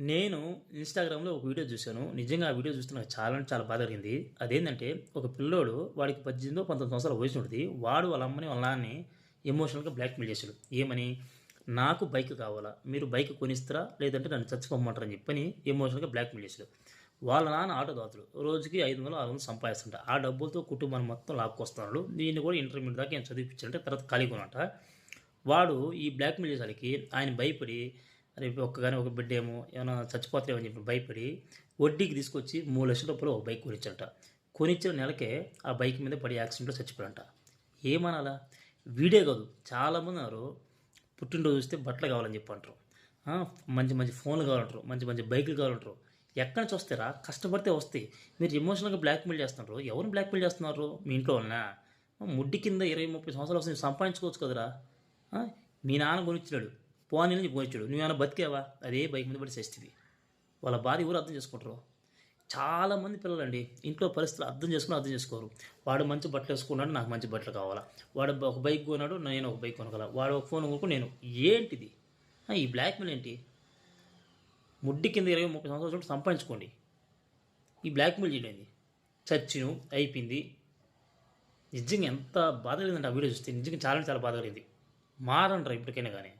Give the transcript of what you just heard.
నేను ఇన్స్టాగ్రామ్లో ఒక వీడియో చూశాను. నిజంగా ఆ వీడియో చూస్తే నాకు చాలా అంటే చాలా బాధ కలిగింది. అదేంటంటే ఒక పిల్లోడు వాడికి పద్దెనిమిదో పంతొమ్మిది సంవత్సరాల వయసు ఉంటుంది వాడు వాళ్ళ అమ్మని వాళ్ళ నాన్నని ఎమోషనల్గా బ్లాక్మెయిల్ చేశాడు. ఏమని? నాకు బైక్ కావాలా? మీరు బైక్ కొనిస్తారా? లేదంటే నన్ను చచ్చిపోమంటారని చెప్పని ఎమోషనల్గా బ్లాక్మెయిల్ చేశాడు. వాళ్ళ నాన్న ఆటో దాతలు. రోజుకి ఐదు వందలు ఆరు వందలు సంపాదిస్తుంట. ఆ డబ్బులతో కుటుంబాన్ని మొత్తం లాక్కొస్తున్నాడు. దీన్ని కూడా ఇంటర్మీడియట్ దాకా ఏం చదివించాలంటే తర్వాత ఖాళీగా ఉన్నట వాడు ఈ బ్లాక్మెయిల్ చేసేసరికి ఆయన భయపడి రేపు ఒక్కగానే ఒక బిడ్డ ఏమో ఏమైనా చచ్చిపోతామని చెప్పి భయపడి వడ్డీకి తీసుకొచ్చి మూడు లక్షల రూపాయలు ఒక బైక్ కొనిచ్చారట కొనిచ్చిన నెలకే ఆ బైక్ మీద పడి యాక్సిడెంట్లో చచ్చిపోయారంట ఏమనాలా? వీడే కాదు. చాలామంది ఉన్నారు పుట్టినరోజు వస్తే బట్టలు కావాలని చెప్పి అంటారు. మంచి మంచి ఫోన్లు కావాలంటారు మంచి మంచి బైకులు కావాలంటారు. ఎక్కడి నుంచి వస్తారా కష్టపడితే వస్తాయి. మీరు ఎమోషనల్గా బ్లాక్మెయిల్ చేస్తున్నారు. ఎవరు బ్లాక్మెయిల్ చేస్తున్నారు? మీ ఇంట్లో వాళ్ళనా? ముడ్డి కింద ఇరవై ముప్పై సంవత్సరాలు వస్తుంది సంపాదించుకోవచ్చు కదరా? మీ నాన్న కొనిచ్చినాడు. పోనీ నుంచి పోయించాడు నువ్వేమైనా బతికేవా? అదే బైక్ మీద పడి చేస్తుంది వాళ్ళ బాధ ఎవరు అర్థం చేసుకుంటారు? చాలామంది పిల్లలండి ఇంట్లో పరిస్థితులు అర్థం చేసుకుని అర్థం చేసుకోరు. వాడు మంచి బట్టలు వేసుకున్నాడు నాకు మంచి బట్టలు కావాలా? వాడు ఒక బైక్ కొన్నాడు నేను ఒక బైక్ కొనగల. వాడు ఒక ఫోన్ కొనుక్కు నేను. ఏంటిది? ఆ, ఈ బ్లాక్మెయిల్ ఏంటి? ముడ్డి కింద ఇరవై ముప్పై సంవత్సరాలు సంపాదించుకోండి. ఈ బ్లాక్మెయిల్ చేయలేదు చచ్చిను అయిపోయింది. నిజంగా ఎంత బాధ కలిగిందంటే ఆ వీడియో చూస్తే. నిజంగా చాలా చాలా బాధ కలిగింది. మారంటారు ఇప్పటికైనా కానీ.